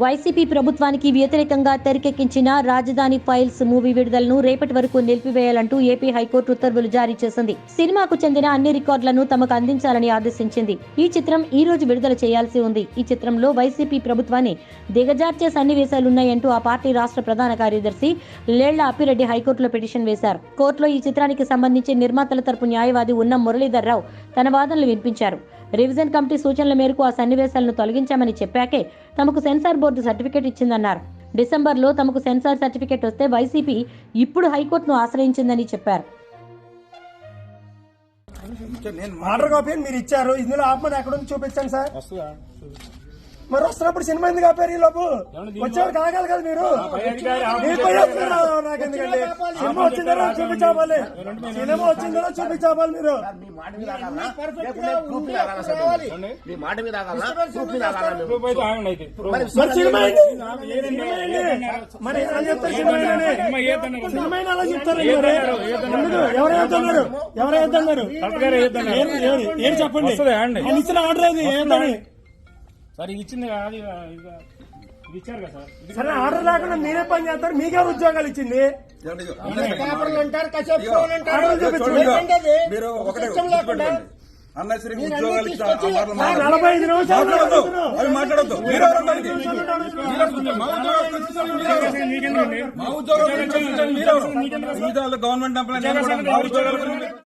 YCP ప్రభుత్వానికి వ్యతిరేకంగా తెరకెక్కించిన రాజధాని ఫైల్స్ మూవీ విడుదలను రేపటి వరకు నిలిపివేయాలంటూ ఏపీ హైకోర్టు ఉత్తర్వులు జారీ చేసింది. సినిమాకు చెందిన అన్ని రికార్డులను తమకు అందించాలని ఆదేశించింది. ఈ చిత్రం ఈ రోజు విడుదల చేయాల్సి ఉంది. ఈ చిత్రంలో వైసీపీ ప్రభుత్వాన్ని దిగజార్చే సన్నివేశాలున్నాయంటూ ఆ పార్టీ రాష్ట్ర ప్రధాన కార్యదర్శి లేళ్ళ అప్పిరెడ్డి హైకోర్టులో పిటిషన్ వేశారు. కోర్టులో ఈ చిత్రానికి సంబంధించి నిర్మాతల తరపు న్యాయవాది ఉన్న మురళీధర్ రావు తన వాదనలు వినిపించారు. రివిజన్ కమిటీ సూచనల మేరకు ఆ సన్నివేశాలను తొలగించామని చెప్పాకే తమకు సెన్సార్ బోర్డు సర్టిఫికేట్ ఇచ్చిందన్నారు. డిసెంబర్లో తమకు సెన్సార్ సర్టిఫికేట్ వస్తే వైసీపీ ఇప్పుడు హైకోర్టును ఆశ్రయించిందని చెప్పారు. నేను ఆర్డర్ కాపీ మీరు ఇచ్చారు. ఇందులో ఆపమని ఎక్కడ ఉంది చూపించండి సార్. మరి వస్తున్నప్పుడు సినిమా ఎందుకు ఆపారు ఈ లోపు? వచ్చేవారు కాగలరు కదా మీరు? నాకెందుకండి సినిమా వచ్చిన తర్వాత చూపించాలి. సినిమా వచ్చిన తర్వాత చూపించాలి మీరు. మీ మాట మీద. మరి? సినిమా మరి ఎలా చెప్తారు అలా చెప్తారు? ఎవరు వేద్దన్నారు ఎవరు. ఏం- చెప్పండి? ఇచ్చిన ఆర్డర్ అది ఏంటని సార్ ఇది ఇచ్చింది కదా అది ఇది ఇది ఇచ్చారు కదా సార్. ఆర్డర్ లేకుండా మీరే పని చేస్తారు మీకే ఉద్యోగాలు ఇచ్చింది. పేపర్లు అంటారు కాసేపు అంటారు? మీరు ఒకటే లేకుండా ఉద్యోగాలు. నలభై ఐదు నిమిషాలు. అవి మాట్లాడొద్దు? మీ గవర్నమెంట్ ఎంప్లాయ్